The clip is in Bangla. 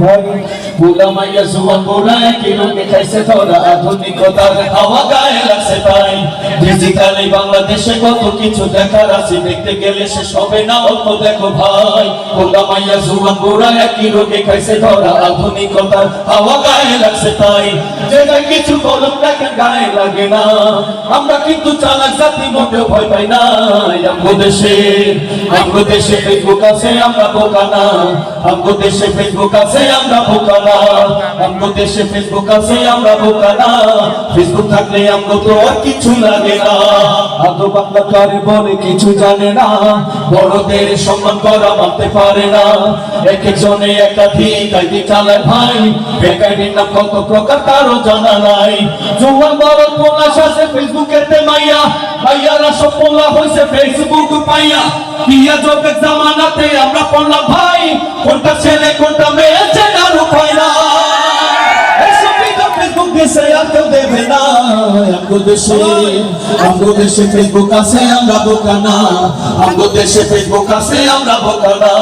ভাই বুলামাইয়া সুমা পোড়ায় কিরম খাইছে তোরা আধুনিকতার হাওয়া গায়ে লাগছে তাই। ডিজিটালি বাংলাদেশে কত কিছু দেখার আছে? দেখতে গেলে সে সবে না, অল্প দেখো ভাই। বুলামাইয়া সুমা পোড়ায় কিরণকে খাইছে ধরা। আধুনিকতার হাওয়া গায়ে লাগছে তাই। যেটা কিছু বলুক দেখেন গায়ে লাগে না। আমরা কিন্তু চালাক জাতি, মোটেও ভয় পাই না আমগো দেশে আমগো দেশে ফেসবুক আছে, আমরা বোকা না। আমগো দেশে ফেসবুক আছে, আমরা বোকা না। আমগো দেশে ফেসবুক আছে, আমরা বোকা না। ফেসবুক থাকলে আমগো তো আর কিছু লাগে না। আদো বাংলা কিছু জানে না? বড়দের সম্মান করা মানতে পারে না। এক একজনে একাধিক চালায় ভাই। কত প্রকার জানা নাই। বড় ফেসবুকেতে মাইয়া। ভাইয়ারা হয়েছে ফেসবুক পাইয়া। জামানাতে আমরা পড়লাম ভাই। কোনটা ছেলে, কোনটা কেউ দেবে না আমগো দেশে। আমগো দেশে ফেসবুক আছে, আমরা বোকা না। আমগো দেশে ফেসবুক আছে, আমরা বোকা না।